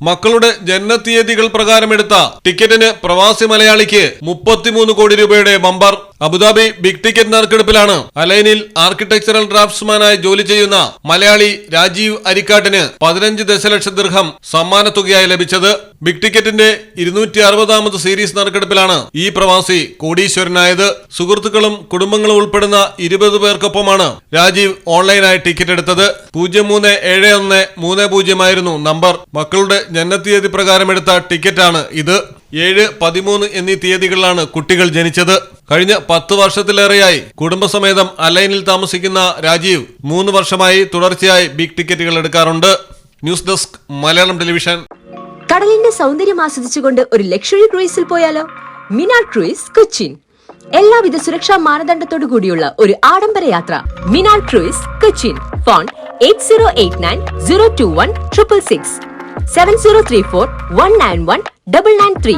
മക്കളുടെ ജനനത്തീയതികൾ പ്രകാരമെടുത്ത ടിക്കറ്റിന് പ്രവാസി മലയാളിക്ക് മുപ്പത്തിമൂന്ന് കോടി രൂപയുടെ bumper Abu Dhabi big ticket നറുക്കെടുപ്പിലാണ്. അലൈനിൽ ആർക്കിടെക്ചറൽ ഡ്രാഫ്റ്റ്സ്മാനായി ജോലി ചെയ്യുന്ന മലയാളി രാജീവ് അരിക്കാട്ടിന് പതിനഞ്ച് ദശലക്ഷം ദീർഘം സമ്മാനത്തുകയായി ലഭിച്ചത്. ബിഗ് ടിക്കറ്റിന്റെ ഇരുന്നൂറ്റി അറുപതാമത് സീരീസ് നറുക്കെടുപ്പിലാണ് ഈ പ്രവാസി കോടീശ്വരനായത്. സുഹൃത്തുക്കളും കുടുംബങ്ങളും ഉൾപ്പെടുന്ന ഇരുപത് പേർക്കൊപ്പമാണ് രാജീവ് ഓൺലൈനായി ടിക്കറ്റ് എടുത്തത്. പൂജ്യം മൂന്ന് ഏഴ് ഒന്ന് മൂന്ന് പൂജ്യമായിരുന്നു നമ്പർ മക്കളുടെ ജനനത്തീയതി പ്രകാരം എടുത്ത ടിക്കറ്റാണ് ഇത്. ഏഴ് പതിമൂന്ന് എന്നീ തീയതികളിലാണ് കുട്ടികൾ ജനിച്ചത്. കഴിഞ്ഞ പത്ത് വർഷത്തിലേറെയായി കുടുംബസമേതം അലൈനിൽ താമസിക്കുന്ന രാജീവ് മൂന്ന് വർഷമായി തുടർച്ചയായി ബിഗ് ടിക്കറ്റുകൾ എടുക്കാറുണ്ട്. News desk Malayalam television. കടലിന്റെ സൗന്ദര്യം ആസ്വദിച്ചുകൊണ്ട് ഒരു ലക്ഷറി ക്രൂയിസിൽ പോയാലോ? മിനാർ ക്രൂയിസ് കൊച്ചിൻ. എല്ലാവിധ സുരക്ഷാ മാനദണ്ഡത്തോടു കൂടിയുള്ള ഒരു ആഡംബര യാത്ര. Minar cruise Cochin. Phone eight zero eight nine zero two one triple six. Seven zero three four one nine one double nine three.